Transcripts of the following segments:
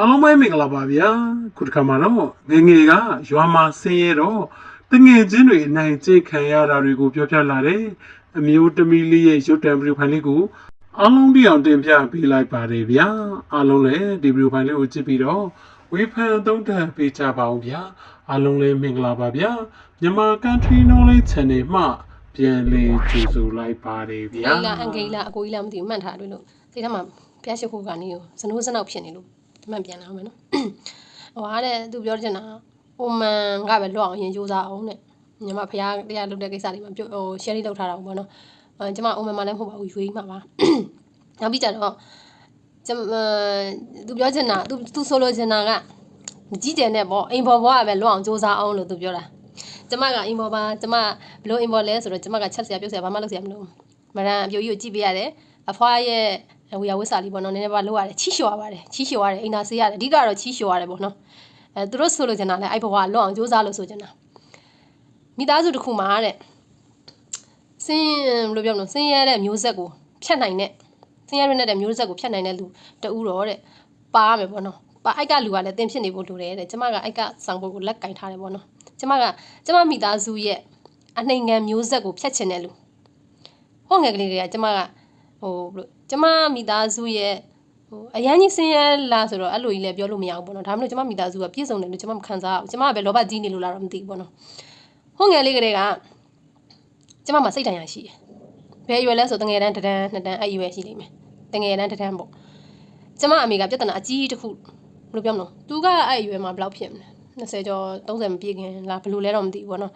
အားလုံးပဲမင်္ဂလာပါဗျာခုတစ်ခါမှတော့ငယ်ငယ်ကရွာမှာဆင်းရဲတော့တငယ်ချင်းတွေအနိုင်ကျင့်ခံရတာတွေကိုပြောပြလာတယ်အမျိုးသမီးလေးရဲ့ရုပ်တံဗီဒီယိုဖိုင်လေးကိုအားလုံးဒီအောင်တင်ပြပေးလိုက်ပါတယ်ဗျာအားလုံးလည်းဒီဗီဒီယိုဖိုင်လေးကိုကြည့်ပြီးတော့ဝေဖန်သုံးသပ်ပေးကြပါဦးဗျာအားလုံးလည်းမင်္ဂလာပါဗျာမြန်မာ Country Knowledge Channel မှပြန်လည်ကြိုဆိုလိုက်ပါတယ်ဗျာဂိလာအန်ဂိလာအကိုကြီးလာမသိဘူးမှတ်ထားတွေ့လို့စိတ်ထဲမှာဖျားရှိခိုးကနေကိုစနိုးစနောက်ဖြစ်နေလို့ မှန်ပြန်လာအောင်မယ်နော်ဟိုအားတဲ့သူပြောချင်တာအိုမန်ကပဲလွတ်အောင်ရင်ကြိုးစားအောင်တဲ့ညီမဖျားတရားလုပ်တဲ့ကိစ္စတွေမှာပြုတ်ဟိုရှယ်ရီလုပ်ထားတာပေါ့နော်အဲကျမအိုမန်မှလည်းမဟုတ်ပါဘူးရွေးမှာပါနောက်ပြီးကြတော့ကျမသူပြောချင်တာသူသူဆိုလိုချင်တာကမကြည့်ကြနဲ့ပေါ့အိမ်ပေါ်ဘွားကပဲလွတ်အောင်ကြိုးစားအောင်လို့သူပြောတာကျမကအင်ဘောပါကျမဘလို့အင်ဘောလဲဆိုတော့ကျမကချက်စရာပြုတ်စရာဘာမှလုပ်စရာမလိုဘူးမရန်အပြိုကြီးကိုကြည့်ပေးရတယ်အဖွားရဲ့ ဝေယဝစ်စာလေးပေါ့နော်နည်းနည်းပါလုပ်ရတယ်ချီးလျှော်ရပါတယ်ချီးလျှော်ရတယ်အိမ်သာဆေးရတယ်အဓိကတော့ချီးလျှော်ရတယ်ပေါ့နော်အဲသူတို့ဆိုလို့ချင်တာလဲအဲ့ဘဝလွတ်အောင်ကြိုးစားလို့ဆိုချင်တာမိသားစုတစ်ခုမှာတဲ့စင်းဘယ်လိုပြောမလဲစင်းရတဲ့မျိုးဆက်ကိုဖြတ်နိုင်တဲ့စင်းရတဲ့မျိုးဆက်ကိုဖြတ်နိုင်တဲ့လူတူတော့တဲ့ပါရမယ်ပေါ့နော်ပါအိုက်ကလူကလည်းတင်ဖြစ်နေဖို့လိုတယ်တဲ့ကျမကအိုက်ကဆောင်ဖို့ကိုလက်ကင်ထားတယ်ပေါ့နော်ကျမကကျမမိသားစုရဲ့အနှိမ်ငံမျိုးဆက်ကိုဖျက်ချင်တယ်လို့ဟောငယ်ကလေးတွေကကျမက ဟိုဘယ်လိုကျမမိသားစုရဲ့ဟိုအရန်ကြီးဆင်းရဲလားဆိုတော့အဲ့လိုကြီးလည်းပြောလို့မရဘူးပေါ့နော်ဒါမှမဟုတ်ကျမမိသားစုကပြည့်စုံတယ်လို့ကျမမခံစားဘူးကျမကပဲလောဘကြီးနေလို့လားတော့မသိဘူးပေါ့နော်ဟောငယ်လေးကလေးကကျမမှာစိတ်တိုင်းရရှိတယ်ဘယ်အရွယ်လဲဆိုတငယ်တန်းတစ်တန်းနှစ်တန်းအဲ့အရွယ်ရှိလိမ့်မယ်တငယ်တန်းတစ်တန်းပေါ့ကျမအမေကပြဿနာအကြီးတစ်ခုဘယ်လိုပြောမလဲသူကအဲ့အရွယ်မှာဘယ်လောက်ဖြစ်မလဲ20ကျော်30မပြည့်ခင်လားဘယ်လိုလဲတော့မသိဘူးပေါ့နော်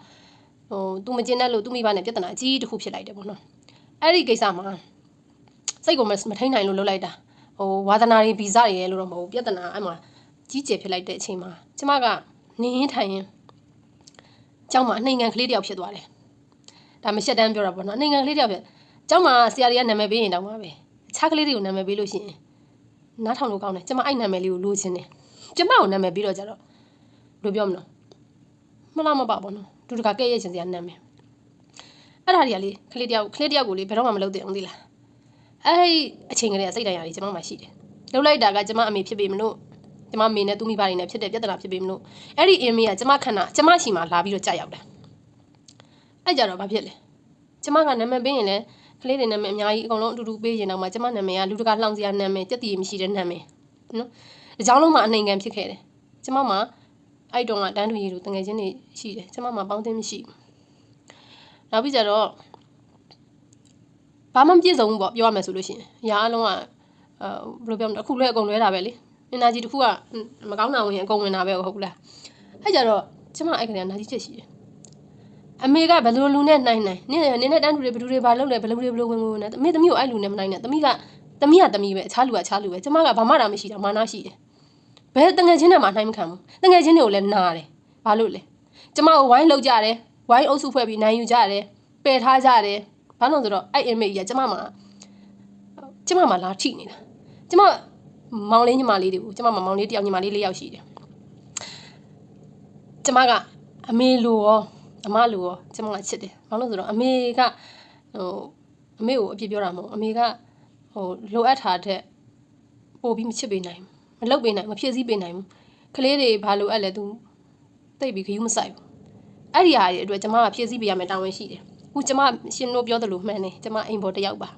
ဟိုသူမကျင်တဲ့လို့သူမိဘနဲ့ပြဿနာအကြီးတစ်ခုဖြစ်လိုက်တယ်ပေါ့နော်အဲ့ဒီကိစ္စမှာ စိတ်ကိုမမထိန်နိုင်လို့လုပ်လိုက်တာဟိုဝါသနာတွေဗီဇတွေရဲလို့တော့မဟုတ်ဘူးပြဿနာအဲ့မှာကြီးကျယ်ဖြစ်လိုက်တဲ့အချိန်မှာကျမကနေရင်ထိုင်ရင်ကျောင်းမှာအနှိမ်ငံကလေးတယောက်ဖြစ်သွားတယ်ဒါမရှက်တန်းပြောတာပေါ့နော်အနှိမ်ငံကလေးတယောက်ဖြစ်ကျောင်းမှာဆရာတွေကနာမည်ပေးရင်တောင်မှပဲအခြားကလေးတွေကိုနာမည်ပေးလို့ရှိရင်နားထောင်လို့ကောင်းတယ်ကျမအဲ့နာမည်လေးကိုလိုချင်တယ်ကျမကိုနာမည်ပြီးတော့ကြတော့ဘယ်လိုပြောမလဲမလားမပါဘောနော်သူတကကဲ့ရဲ့ချင်စရာနာမည်အဲ့ဒါတွေကလေခလေးတယောက်ခလေးတယောက်ကိုလေဘယ်တော့မှမလုပ်သင့်ဘူးသိလား အဲ့ဒီအချိန်ကလေးကစိတ်တရားကြီးကျွန်မမှရှိတယ်လုပ်လိုက်တာကကျွန်မအမေဖြစ်ပေမလို့ကျွန်မမေနဲ့သူမိဘတွေနဲ့ဖြစ်တဲ့ပြဿနာဖြစ်ပေမလို့အဲ့ဒီအင်မေကကျွန်မခန္ဓာကျွန်မရှိမှလာပြီးတော့ကြာရောက်တယ်အဲ့ကြတော့ဘာဖြစ်လဲကျွန်မကနာမည်ပေးရင်လည်းကလေးတွေနာမည်အများကြီးအကုန်လုံးအတူတူပေးရင်တော့မှကျွန်မနာမည်ကလူတကာလှောင်စရာနာမည်ကြက်တီမရှိတဲ့နာမည်နော်ဒီကြောင်းလုံးမှာအနှိမ်ခံဖြစ်ခဲ့တယ်ကျွန်မမှာအဲ့တုန်းကတန်းတူရီလူတငယ်ချင်းတွေရှိတယ်ကျမမှပေါင်းသိမ်းမရှိဘူးနောက်ပြီးကြတော့ ဘာမှမပြည့်စုံဘူးပေါ့ပြောရမယ်ဆိုလို့ရှိရင်အရာအလုံးကအဲဘယ်လိုပြောမလဲအခုလွဲအကုန်လွဲတာပဲလေ energy တစ်ခုကမကောင်းတာဝင်ရင်အကုန်ဝင်တာပဲဟုတ်ဘူးလားအဲ့ကြတော့ကျမအဲ့ကနေ energy ချက်ရှိတယ်အမေကဘယ်လိုလူနဲ့နိုင်နိုင်နင်းနင်းနဲ့တန်းတူတွေဘယ်သူတွေဘာလုပ်လဲဘယ်လိုတွေဘယ်လိုဝင်ဝင်နဲ့အမေသမီးကိုအဲ့လူနဲ့မနိုင်နဲ့သမီးကသမီးကသမီးပဲအခြားလူကအခြားလူပဲကျမကဘာမှတာမရှိတာမာနရှိတယ်ဘယ်တငယ်ချင်းနဲ့မှနိုင်မခံဘူးတငယ်ချင်းတွေကိုလည်းနားတယ်ဘာလို့လဲကျမကိုဝိုင်းလောက်ကြတယ်ဝိုင်းအုပ်စုဖွဲ့ပြီးနိုင်ယူကြတယ်ပယ်ထားကြတယ် ဘာလို့လဲဆိုတော့အဲ့အမေကြီးကကျမမှာကျမမှာလာထိနေတာကျမမောင်လေးညီမလေးတွေကိုကျမမှာမောင်လေးတယောက်ညီမလေးလေးယောက်ရှိတယ်ကျမကအမေလိုရောအမလိုရောကျမကချစ်တယ်ဘာလို့လဲဆိုတော့အမေကဟိုအမေကိုအပြစ်ပြောတာမဟုတ်အမေကဟိုလိုအပ်တာတဲ့ပို့ပြီးမချစ်ပေးနိုင်ဘူးမလုပ်ပေးနိုင်မဖြစ်စည်းပေးနိုင်ဘူးကလေးတွေဘာလို့အဲ့လဲ तू တိတ်ပြီးခယူးမဆိုင်ဘူးအဲ့ဒီဟာတွေအတွက်ကျမကဖြစ်စည်းပေးရမယ်တာဝန်ရှိတယ်အ ခုကျမရှင်တို့ပြောသလိုမှန်တယ်ကျမအိမ်ပေါ်တစ်ယောက်ပါ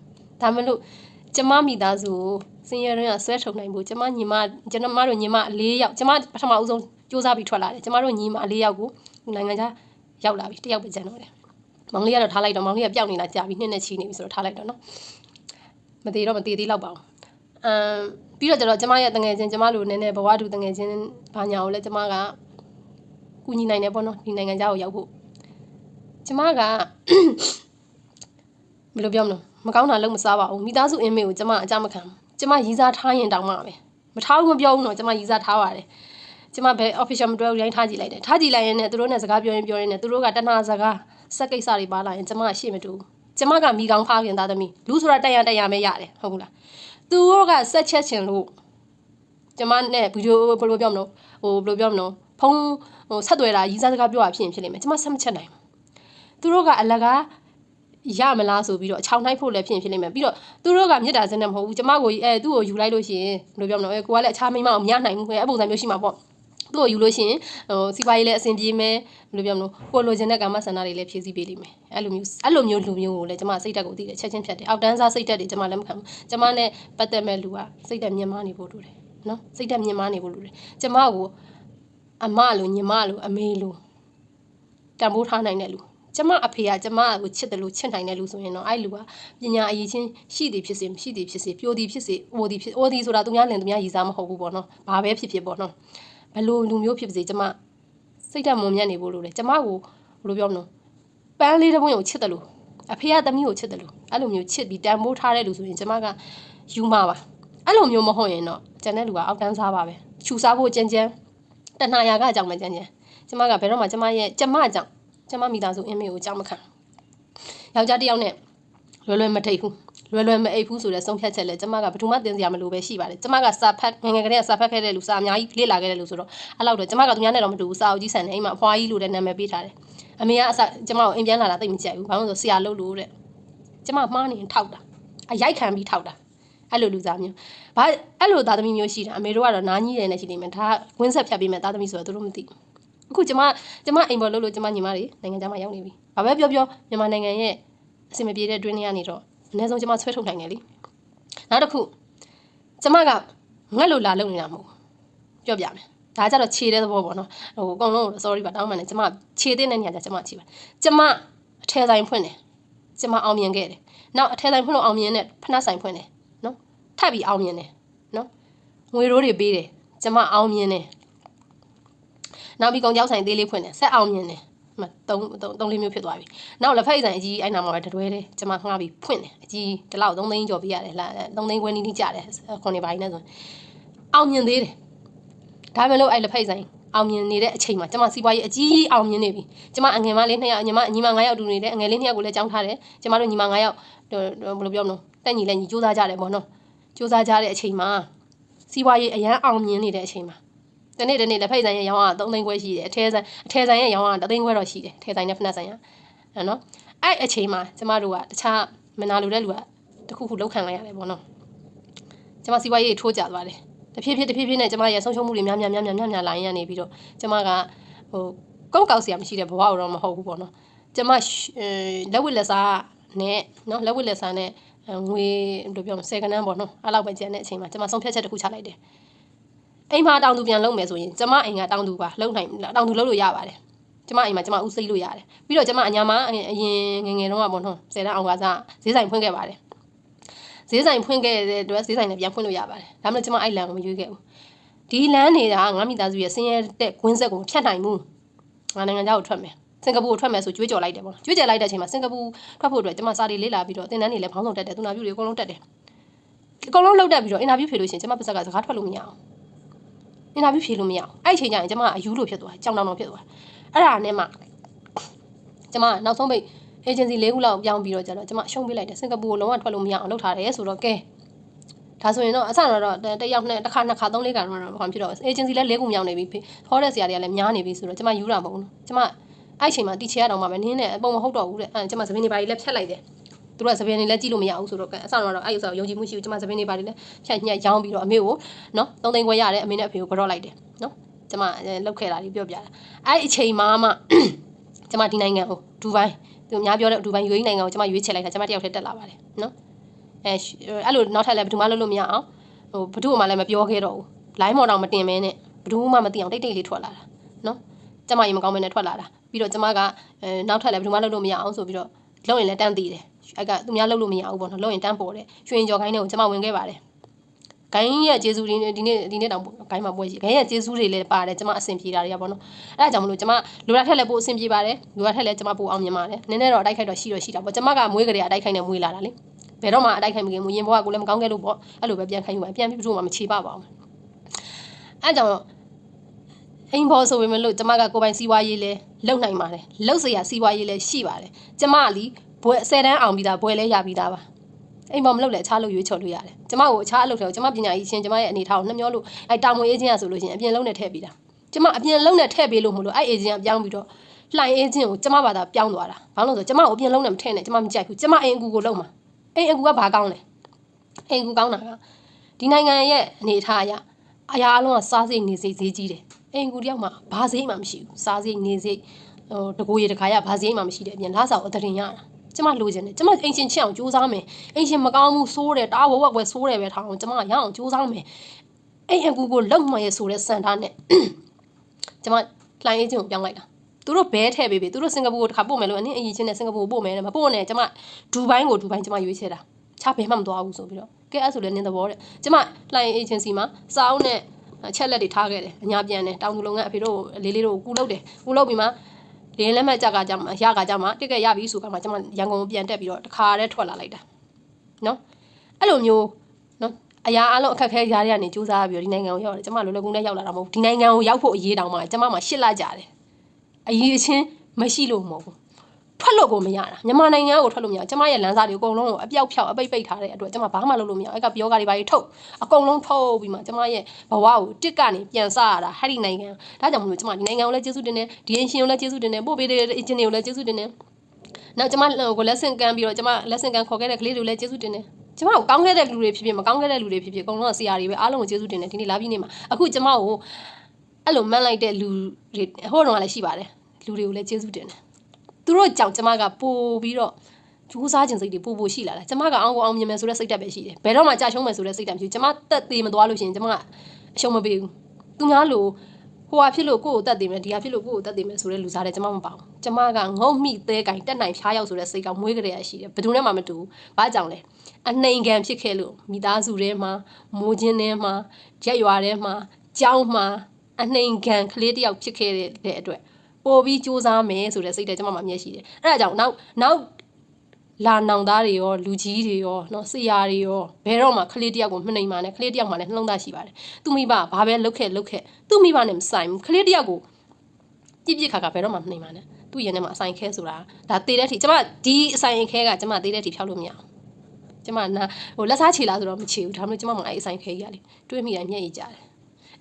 ဒါမလို့ကျမမိသားစုကိုစင်ရရင်ကဆွဲထုတ်နိုင်ဖို့ကျမညီမကျွန်တော်မတို့ညီမ၄ယောက်ကျမပထမဦးဆုံးစူးစမ်းပြီးထွက်လာတယ်ကျမတို့ညီမ၄ယောက်ကိုနိုင်ငံခြားရောက်လာပြီတစ်ယောက်ပဲကျန်တော့တယ်မောင်လေးကတော့ထားလိုက်တော့မောင်လေးကပျောက်နေတာကြာပြီနှစ်နဲ့ချီနေပြီဆိုတော့ထားလိုက်တော့နော်မသေးတော့မသေးသေးတော့ပါဘူးအမ်ပြီးတော့ကျတော့ကျမရဲ့တငယ်ချင်းကျမလိုနည်းနည်းဘဝတူတငယ်ချင်းဘာညာကိုလည်းကျမကကူညီနိုင်တယ်ပေါ့နော်ဒီနိုင်ငံခြားကိုရောက်ဖို့ ကျမကဘယ်လိုပြောမလဲမကောင်းတာလုံးမစားပါဘူးမိသားစုအင်းမေကိုကျမအကြမခံဘူးကျမရီးစားထားရင်တောင်မှပဲမထားဘူးမပြောဘူးတော့ကျမရီးစားထားပါတယ်ကျမဘယ် official မတွဲဘူးရိုင်းထားကြည့်လိုက်တယ်ထားကြည့်လိုက်ရင်လည်းသူတို့နဲ့စကားပြောရင်ပြောရင်လည်းသူတို့ကတနာစကားစက်ကိစ္စတွေပါလာရင်ကျမအရှိမတူဘူးကျမကမိကောင်းဖားခင်သားသမီးလူဆိုတာတက်ရတက်ရမဲရတယ်ဟုတ်ဘူးလားသူတို့ကဆက်ချက်ချင်လို့ကျမနဲ့ဗီဒီယိုဘယ်လိုပြောမလို့ဟိုဘယ်လိုပြောမလို့ဖုန်းဟိုဆက်သွယ်တာရီးစားစကားပြောတာဖြစ်ရင်ဖြစ်လိမ့်မယ်ကျမဆက်မချက်နိုင်ဘူး သူတို့ကအလကားရမလားဆိုပြီးတော့အချောင်းနှိုက်ဖို့လည်းဖြစ်ရင်ဖြစ်လိမ့်မယ်ပြီးတော့သူတို့ကမြစ်တာစင်းနဲ့မဟုတ်ဘူးကျမကိုအဲသူ့ကိုယူလိုက်လို့ရှိရင်ဘယ်လိုပြောမလဲအဲကိုကလည်းအခြားမိန်းမအောင်မရနိုင်ဘူးအဲပုံစံမျိုးရှိမှာပေါ့သူ့ကိုယူလို့ရှိရင်ဟိုစီပွားရေးလည်းအဆင်ပြေမယ်ဘယ်လိုပြောမလို့ကိုလိုချင်တဲ့ကာမဆန္ဒတွေလည်းဖြည့်ဆည်းပေးလိမ့်မယ်အဲ့လိုမျိုးအဲ့လိုမျိုးလူမျိုးကိုလည်းကျမစိတ်တက်ကိုသိတယ်ချက်ချင်းဖြတ်တယ်အောက်တန်းစားစိတ်တက်တွေကျမလည်းမခံဘူးကျမနဲ့ပတ်သက်မဲ့လူကစိတ်တက်မြင်မနေဖို့လိုတယ်နော်စိတ်တက်မြင်မနေဖို့လိုတယ်ကျမကိုအမလိုညီမလိုအမေလိုတံပိုးထားနိုင်တဲ့လူ ကျမအဖေကကျမကိုချစ်တယ်လို့ချစ်နိုင်တယ်လို့ဆိုရင်တော့အဲ့လူကပညာအရေးချင်းရှိသည်ဖြစ်စေမရှိသည်ဖြစ်စေပြိုသည်ဖြစ်စေအိုသည်ဖြစ်အိုသည်ဆိုတာသူများလင်သူများရည်စားမဟုတ်ဘူးပေါ့နော်ဘာပဲဖြစ်ဖြစ်ပေါ့နော်ဘလို့လူမျိုးဖြစ်ပါစေကျမစိတ်ဓာတ်မွန်မြတ်နေဖို့လိုတယ်ကျမကိုဘယ်လိုပြောမလို့ပန်းလေးတစ်ပွင့်ကိုချစ်တယ်လို့အဖေကသမီးကိုချစ်တယ်လို့အဲ့လိုမျိုးချစ်ပြီးတန်ဖိုးထားတဲ့လူဆိုရင်ကျမကယူမှာပါအဲ့လိုမျိုးမဟုတ်ရင်တော့ကျန်တဲ့လူကအောက်တန်းစားပါပဲခြူစားဖို့ကြမ်းကြမ်းတဏှာရာကကြောင့်ပဲကြမ်းကြမ်းကျမကဘယ်တော့မှကျမရဲ့ကျမကြောင့် ကျမမိသားစုအင်းမေကိုကြောက်မခံယောက်ျားတစ်ယောက်နဲ့လွယ်လွယ်မထိတ်ဘူးလွယ်လွယ်မအိပ်ဘူးဆိုတဲ့ဆုံးဖြတ်ချက်လဲကျမကဘယ်သူမှတင်စရာမလိုပဲရှိပါတယ်ကျမကစာဖတ်ငယ်ငယ်ကလေးကစာဖတ်ခဲ့တဲ့လူစာအများကြီးလေ့လာခဲ့တဲ့လူဆိုတော့အဲ့လောက်တော့ကျမကသူများနဲ့တော့မတူဘူးစာအုပ်ကြီးဆန်နေအိမ်မှာအဖွားကြီးလို့တဲ့နာမည်ပေးထားတယ်အမေကအစကျမကိုအိမ်ပြန်လာတာသိမကြိုက်ဘူးဘာလို့လဲဆိုဆရာလို့လို့တဲ့ကျမမှားနေရင်ထောက်တာအရိုက်ခံပြီးထောက်တာအဲ့လိုလူသားမျိုးဘာအဲ့လိုသားသမီးမျိုးရှိတာအမေတို့ကတော့နားကြီးတယ်နဲ့ရှိနေမယ်ဒါကဝင်းဆက်ဖြတ်ပေးမယ်သားသမီးဆိုတော့သူတို့မသိဘူး အခုကျမကျမအိမ်ပေါ်လို့လို့ကျမညီမတွေနိုင်ငံခြားမှာရောက်နေပြီ။ဘာပဲပြောပြောမြန်မာနိုင်ငံရဲ့အဆင်မပြေတဲ့တွင်းထဲကနေတော့အနည်းဆုံးကျမဆွဲထုတ်နိုင်တယ်လी။နောက်တစ်ခုကျမကငက်လို့လာလုံနေတာမဟုတ်ဘူး။ပြောပြမယ်။ဒါကြတော့ခြေတဲ့သဘောပေါ့နော်။ဟိုအကုန်လုံး sorry ပါတောင်းပန်တယ်ကျမခြေတဲ့နေနေကြကျမခြေပါ။ကျမအထယ်ဆိုင်ဖွင့်တယ်။ကျမအောင်မြင်ခဲ့တယ်။နောက်အထယ်ဆိုင်ဖွင့်လို့အောင်မြင်တဲ့ဖနက်ဆိုင်ဖွင့်တယ်နော်။ထပ်ပြီးအောင်မြင်တယ်နော်။ငွေရိုးတွေပေးတယ်။ကျမအောင်မြင်တယ်။ နောက်ပြီးကောင်ကြောက်ဆိုင်သေးလေးဖွင့်တယ်ဆက်အောင်မြင်တယ်မသုံးသုံးသုံးလေးမျိုးဖြစ်သွားပြီနောက်လက်ဖက်ဆိုင်အကြီးအဲ့နာမှာပဲတတွဲတယ်ကျွန်မငှားပြီးဖွင့်တယ်အကြီးဒီလောက်3သိန်းကျော်ပြရတယ်လား3သိန်းခွဲနီးနီးကြတယ်ခွန်နေပါနေဆိုအောင်မြင်သေးတယ်ဒါပဲလို့အဲ့လက်ဖက်ဆိုင်အောင်မြင်နေတဲ့အချိန်မှာကျွန်မစီးပွားရေးအကြီးအောင်မြင်နေပြီကျွန်မအငယ်မလေးနှစ်ယောက်ညီမညီမ9ယောက်တူနေတယ်အငယ်လေးနှစ်ယောက်ကိုလည်းကြောင်းထားတယ်ကျွန်မတို့ညီမ9ယောက်ဘယ်လိုပြောမလို့တက်ညီလက်ညီစူးစမ်းကြတယ်ပေါ့နော်စူးစမ်းကြတဲ့အချိန်မှာစီးပွားရေးအရန်အောင်မြင်နေတဲ့အချိန်မှာ တနေ့တနေ့လက်ဖိတ်ဆိုင်ရဲ့ရောင်းက3သိန်းခွဲရှိတယ်အထဲဆိုင်အထဲဆိုင်ရဲ့ရောင်းက3သိန်းခွဲတော့ရှိတယ်အထဲဆိုင်နဲ့ဖက်နက်ဆိုင်ကနော်အဲ့အချိန်မှာကျမတို့ကတခြားမနာလိုတဲ့လူကတခုခုလောက်ခံလိုက်ရတယ်ပေါ့နော်ကျမစီးပွားရေးထိုးကြသွားတယ်တဖြည်းဖြည်းတဖြည်းဖြည်းနဲ့ကျမရဲ့ဆုံးရှုံးမှုတွေများများများများများများလာရင်ရနေပြီးတော့ကျမကဟိုကောက်ကောက်စရာမရှိတဲ့ဘဝတော့မဟုတ်ဘူးပေါ့နော်ကျမလက်ဝစ်လက်စားနဲ့နော်လက်ဝစ်လက်စားနဲ့ငွေဘယ်လိုပြောမလဲစေကနန်းပေါ့နော်အဲ့လောက်ပဲကျန်တဲ့အချိန်မှာကျမဆုံးဖြတ်ချက်တစ်ခုချလိုက်တယ် အိမ်မှာတောင်သူပြန်လုပ်မယ်ဆိုရင်ကျမအိမ်ကတောင်သူပါလုပ်နိုင်တောင်သူလုပ်လို့ရပါတယ်ကျမအိမ်မှာကျမဥစိတ်လို့ရတယ်ပြီးတော့ကျမအညာမအရင်ငငယ်တုန်းကပေါ့နော်ဆယ်တန်းအောင်ကစားဈေးဆိုင်ဖွင့်ခဲ့ပါတယ်ဈေးဆိုင်ဖွင့်ခဲ့တဲ့အတွက်ဈေးဆိုင်နဲ့ပြန်ဖွင့်လို့ရပါတယ်ဒါမှမဟုတ်ကျမအဲ့လန်ကိုမရွေးခဲ့ဘူးဒီလမ်းနေတာငါမိသားစုရဲ့ဆင်းရဲတဲ့ကွင်းဆက်ကိုဖြတ်နိုင်ဘူးငါနိုင်ငံခြားကိုထွက်မယ်စင်ကာပူကိုထွက်မယ်ဆိုကြွေးကြော်လိုက်တယ်ပေါ့နော်ကြွေးကြော်လိုက်တဲ့အချိန်မှာစင်ကာပူထွက်ဖို့အတွက်ကျမစာတွေလေ့လာပြီးတော့သင်တန်းတွေလည်းဘောင်းဆောင်တက်တယ်သူနာပြုတွေအကုန်လုံးတက်တယ်အကုန်လုံးလောက်တက်ပြီးတော့အင်တာဗျူးဖြေလို့ရှိရင်ကျမပါဇက်ကစကားထွက်လို့မရအောင် အင်တာဗျူးဖြေလို့မရအောင်အဲ့ဒီအချိန်ကျရင်ကျမကအယူလို့ဖြစ်သွားကြောင်တောင်တောင်ဖြစ်သွားအဲ့ဒါနဲ့မှကျမကနောက်ဆုံးပိတ် agency ၄ခုလောက်ပြောင်းပြီးတော့ကျတော့ကျမရှုံးပေးလိုက်တယ်စင်ကာပူကိုလုံးဝထွက်လို့မရအောင်လုပ်ထားတယ်ဆိုတော့ကဲဒါဆိုရင်တော့အဆတော့တော့တစ်ယောက်နဲ့တစ်ခါနှစ်ခါသုံးလေးခါတော့ဘာဖြစ်တော့ agency လည်း၄ခုမြောက်နေပြီခေါ်တဲ့ဆရာတွေကလည်းများနေပြီဆိုတော့ကျမယူတာမဟုတ်ဘူးကျမအဲ့အချိန်မှာတီချေရတော့မှပဲနင်းနဲ့အပုံမဟုတ်တော့ဘူးတဲ့အဲ့ကျမသပင်းတွေပါလည်းဖြတ်လိုက်တယ် သူတို့ကသပင်းတွေလည်းကြည့်လို့မရဘူးဆိုတော့အဆတော့အဲ့ဥစ္စာကိုယုံကြည်မှုရှိဘူးကျမသပင်းတွေပါလည်းဖြတ်ညက်ရောင်းပြီးတော့အမေကိုနော်သုံးသိန်းခွဲရတယ်အမေနဲ့အဖေကိုကြော့လိုက်တယ်နော်ကျမလောက်ခဲ့တာလေးပြောပြတာအဲ့အချိန်မှာမှကျမဒီနိုင်ငံကိုဒူဘိုင်းသူများပြောတဲ့ဒူဘိုင်းယူအေးနိုင်ငံကိုကျမရွေးချယ်လိုက်တာကျမတယောက်တည်းတက်လာပါတယ်နော်အဲအဲ့လိုနောက်ထပ်လည်းဘယ်သူမှလုပ်လို့မရအောင်ဟိုဘယ်သူမှလည်းမပြောခဲ့တော့ဘူး line မော်တော့မတင်မဲနဲ့ဘယ်သူမှမသိအောင်တိတ်တိတ်လေးထွက်လာတာနော်ကျမရေမကောင်းမဲနဲ့ထွက်လာတာပြီးတော့ကျမကအဲနောက်ထပ်လည်းဘယ်သူမှလုပ်လို့မရအောင်ဆိုပြီးတော့လုံရင်လည်းတန်းတည်တယ် အဲ့ကသူများလုပ်လို့မရဘူးပေါ့နော်လုံရင်တန်းပေါ်တယ်ရွှေရင်ကျော်ခိုင်းတဲ့ကိုကျမဝင်ခဲ့ပါတယ်ဂိုင်းရဲ့ကျေးဇူးဒီနေ့ဒီနေ့ဒီနေ့တောင်ဂိုင်းမှာပွဲရှိဂိုင်းရဲ့ကျေးဇူးတွေလည်းပါတယ်ကျွန်မအဆင်ပြေတာတွေကပေါ့နော်အဲ့ဒါကြောင့်မလို့ကျွန်မလိုတာထက်လည်းပိုအဆင်ပြေပါတယ်လိုတာထက်လည်းကျွန်မပိုအောင်မြင်ပါတယ်နည်းနည်းတော့အတိုက်ခိုက်တော့ရှိတော့ရှိတာပေါ့ကျွန်မကမွေးကြတဲ့အတိုက်ခိုက်နဲ့မွေးလာတာလေဘယ်တော့မှအတိုက်ခိုက်မခင်မူရင်ဘဝကလည်းမကောင်းခဲ့လို့ပေါ့အဲ့လိုပဲပြန်ခိုင်းယူပါပြန်ပြီးဘယ်သူမှမချေပပါဘူးအဲ့ကြောင့်အိမ်ဘောဆိုပေမဲ့လို့ကျွန်မကကိုပိုင်စီးပွားရေးလဲလုံနိုင်ပါတယ်လုံစရာစီးပွားရေးလဲရှိပါတယ်ကျွန်မလီ ဘွဲ10တန်းအောင်ပြီးသားဘွဲလဲရပြီးသားပါအိမ်ပေါ်မလုပ်လဲအခြားလုပ်ရွေးချော်လို့ရတယ်ကျမကိုအခြားအလုပ်တွေကိုကျမပညာရေးချင်းကျမရဲ့အနေထားကိုနှမျောလို့အဲတာမွေအေဂျင့်ရဆိုလို့ရှိရင်အပြင်လုံးနဲ့ထည့်ပေးတာကျမအပြင်လုံးနဲ့ထည့်ပေးလို့မလို့အဲ့အေဂျင့်ကပြောင်းပြီးတော့လှိုင်အေးချင်းကိုကျမဘာသာပြောင်းသွားတာဘာလို့လဲဆိုတော့ကျမကိုအပြင်လုံးနဲ့မထည့်နဲ့ကျမမကြိုက်ဘူးကျမအိမ်အကူကိုလုံးမှာအိမ်အကူကဘာကောင်းလဲအိမ်အကူကောင်းတာကဒီနိုင်ငံရဲ့အနေအထားအရအရာအလုံးကစားစိတ်နေစိတ်ဈေးကြီးတယ်အိမ်အကူတယောက်မှာဘာဈေးမှမရှိဘူးစားစိတ်နေစိတ်ဟိုတကိုရတခါရဘာဈေးမှမရှိတဲ့အပြင်လားစာကိုအတရင်ရတာ ကျမလိုချင်တယ်ကျမအိမ်ရှင်ချစ်အောင်ကြိုးစားမယ်အိမ်ရှင်မကောင်းဘူးဆိုးတယ်တားဝဝက်ဝက်ဆိုးတယ်ပဲထားအောင်ကျမရအောင်ကြိုးစားမယ်အိမ်အကူကိုလုံမှရဲဆိုတဲ့စံထားနဲ့ကျမလှိုင်းအေးချင်းကိုပြောင်းလိုက်တာသူတို့ဘဲထည့်ပေးပြီသူတို့စင်ကာပူကိုတစ်ခါပို့မယ်လို့အနည်းအရင်ချင်းနဲ့စင်ကာပူကိုပို့မယ်တဲ့မပို့နဲ့ကျမဒူဘိုင်းကိုဒူဘိုင်းကျမရွေးချယ်တာချဘယ်မှမသွားဘူးဆိုပြီးတော့ကဲအဲ့ဆိုလည်းနင်းသဘောတဲ့ကျမလှိုင်းအေဂျင်စီမှာစာအုပ်နဲ့ချက်လက်တွေထားခဲ့တယ်အညာပြန်တယ်တောင်သူလုံကအဖေတို့လေးလေးတို့ကူလုပ်တယ်ကူလုပ်ပြီးမှ လင်းလက်မှတ်ကြကကြမှာရကကြမှာတစ်ကက်ရပြီဆိုကမှကျမရန်ကုန်ကိုပြန်တက်ပြီးတော့တခါတည်းထွက်လာလိုက်တာနော်အဲ့လိုမျိုးနော်အရာအလုံးအခက်ခဲကြားရတဲ့ကနေစူးစမ်းပြီးတော့ဒီနိုင်ငံကိုရောက်တယ်ကျမလိုလိုကူနဲ့ရောက်လာတာမဟုတ်ဘူးဒီနိုင်ငံကိုရောက်ဖို့အရေးတောင်မှကျမမှရှစ်လကြတယ်အရေးချင်းမရှိလို့မဟုတ်ဘူး ထွက်လို့ကိုမရတာမြန်မာနိုင်ငံကိုထွက်လို့မရကျမရဲ့လမ်းစာတွေအကုန်လုံးကိုအပြောက်ဖြောက်အပိတ်ပိတ်ထားတဲ့အတွက်ကျမဘာမှလုပ်လို့မရအဲ့ကပြောကားတွေဘာတွေထုတ်အကုန်လုံးထုတ်ပြီးမှကျမရဲ့ဘဝကိုတစ်ကနေပြန်စားရတာဟဲ့ဒီနိုင်ငံဒါကြောင့်မလို့ကျမဒီနိုင်ငံကိုလည်းကျေးဇူးတင်တယ်ဒီအင်ရှင်ကိုလည်းကျေးဇူးတင်တယ်ပို့ပေးတဲ့အင်ဂျင်တွေကိုလည်းကျေးဇူးတင်တယ်နောက်ကျမကိုလက်ဆင့်ကမ်းပြီးတော့ကျမလက်ဆင့်ကမ်းခေါ်ခဲ့တဲ့ကလေးတွေကိုလည်းကျေးဇူးတင်တယ်ကျမကိုကောင်းခဲ့တဲ့လူတွေဖြစ်ဖြစ်မကောင်းခဲ့တဲ့လူတွေဖြစ်ဖြစ်အကုန်လုံးကဆရာတွေပဲအားလုံးကိုကျေးဇူးတင်တယ်ဒီနေ့လာပြီးနေမှာအခုကျမကိုအဲ့လိုမှန်းလိုက်တဲ့လူတွေဟိုတုန်းကလည်းရှိပါတယ်လူတွေကိုလည်းကျေးဇူးတင်တယ် သူတို့ကြောင့်ကျမကပို့ပြီးတော့ကြိုးစားခြင်းစိတ်တွေပို့ပို့ရှိလာတယ်ကျမကအောင်ကိုအောင်မြင်မယ်ဆိုတဲ့စိတ်ဓာတ်ပဲရှိတယ်ဘယ်တော့မှကြာရှုံးမယ်ဆိုတဲ့စိတ်ဓာတ်မရှိဘူးကျမတက်သေးမသွားလို့ရှိရင်ကျမကအရှုံးမပေးဘူးသူများလိုဟိုဟာဖြစ်လို့ကိုယ့်ကိုတက်သေးမယ်ဒီဟာဖြစ်လို့ကိုယ့်ကိုတက်သေးမယ်ဆိုတဲ့လူစားတယ်ကျမမပါဘူးကျမကငုံမိသေးကင်တက်နိုင်ဖျားရောက်ဆိုတဲ့စိတ်ကမွေးကြရရှိတယ်ဘယ်သူနဲ့မှမတူဘူးဘာကြောင့်လဲအနှိမ်ခံဖြစ်ခဲ့လို့မိသားစုထဲမှာမိုးချင်းထဲမှာရက်ရွာထဲမှာကြောင်းမှာအနှိမ်ခံကလေးတယောက်ဖြစ်ခဲ့တဲ့အတွက် ပို့ပြီးစူးစမ်းမယ်ဆိုတဲ့စိတ်တွေကျမမှာအမျက်ရှိတယ်အဲ့ဒါကြောင့်နောက်နောက်လာနောင်သားတွေရောလူကြီးတွေရောနော်ဆရာတွေရောဘယ်တော့မှကလေးတယောက်ကိုမနှိမ်ပါနဲ့ကလေးတယောက်မှလည်းနှလုံးသားရှိပါတယ်သူမိဘဘာပဲလုပ်ခဲ့လုပ်ခဲ့သူမိဘနဲ့မဆိုင်ဘူးကလေးတယောက်ကိုပြစ်ပြစ်ခါခါဘယ်တော့မှမနှိမ်ပါနဲ့သူ့ရင်ထဲမှာအဆိုင်ခဲဆိုတာဒါတေတဲ့အထိကျမဒီအဆိုင်ခဲကကျမတေတဲ့အထိဖြောက်လို့မရအောင်ကျမနာဟိုလက်စားချေလားဆိုတော့မချေဘူးဒါမှမဟုတ်ကျမမအဲ့အဆိုင်ခဲကြီးကလေတွေးမိတိုင်းမျက်ရည်ကျတယ်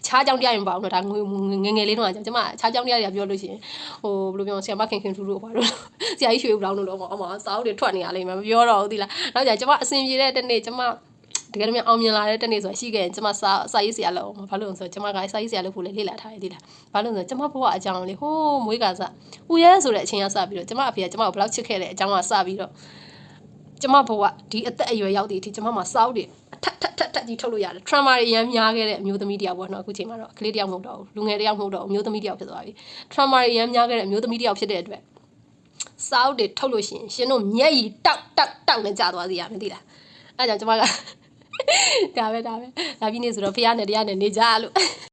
ခြားကြောင်တရားရင်မပေါ့နော်ဒါငွေငယ်ငယ်လေးတော့ကျမခြားကြောင်တရားတွေကပြောလို့ရှိရင်ဟိုဘယ်လိုပြောဆရာမခင်ခင်ထူလို့ပါတော့ဆရာကြီးရွှေဦးလောင်းလို့တော့အမစာအုပ်တွေထွက်နေရလိမ့်မယ်မပြောတော့ဘူးသီလားနောက်ကြကျမအဆင်ပြေတဲ့တနေ့ကျမတကယ်လို့များအောင်မြင်လာတဲ့တနေ့ဆိုတာရှိခဲ့ရင်ကျမစာစာရေးဆရာလောက်ဘာလို့လဲဆိုတော့ကျမကစာရေးဆရာလုပ်ဖို့လေလေ့လာထားရသေးလားဘာလို့လဲဆိုတော့ကျမဘဝအကြောင်းလေးဟိုးမွေးကစားဦးရဲဆိုတဲ့အချိန်ကစပြီးတော့ကျမအဖေကကျမကိုဘယ်လောက်ချစ်ခဲ့တဲ့အကြောင်းကစပြီးတော့ကျမဘဝဒီအသက်အရွယ်ရောက်တဲ့အထိကျမမှာစာအုပ်တွေအ ထက်ထက်ထက်ထက်ကြီးထုတ်လို့ရတယ် trauma တွေအများများခဲ့တဲ့အမျိုးသမီးတယောက်ပေါ့နော်အခုချိန်မှာတော့ကလေးတယောက်မဟုတ်တော့ဘူးလူငယ်တယောက်မဟုတ်တော့ဘူးအမျိုးသမီးတယောက်ဖြစ်သွားပြီ trauma တွေအများများခဲ့တဲ့အမျိုးသမီးတယောက်ဖြစ်တဲ့အတွက်စာအုပ်တွေထုတ်လို့ရှိရင်ရှင်တို့မျက်ရည်တောက်တောက်တောက်နဲ့ကြာသွားစီရမယ်သိလားအဲဒါကြောင့်ကျမကဒါပဲဒါပဲဒါပြီးနေဆိုတော့ဖះနဲ့တရားနဲ့နေကြလို့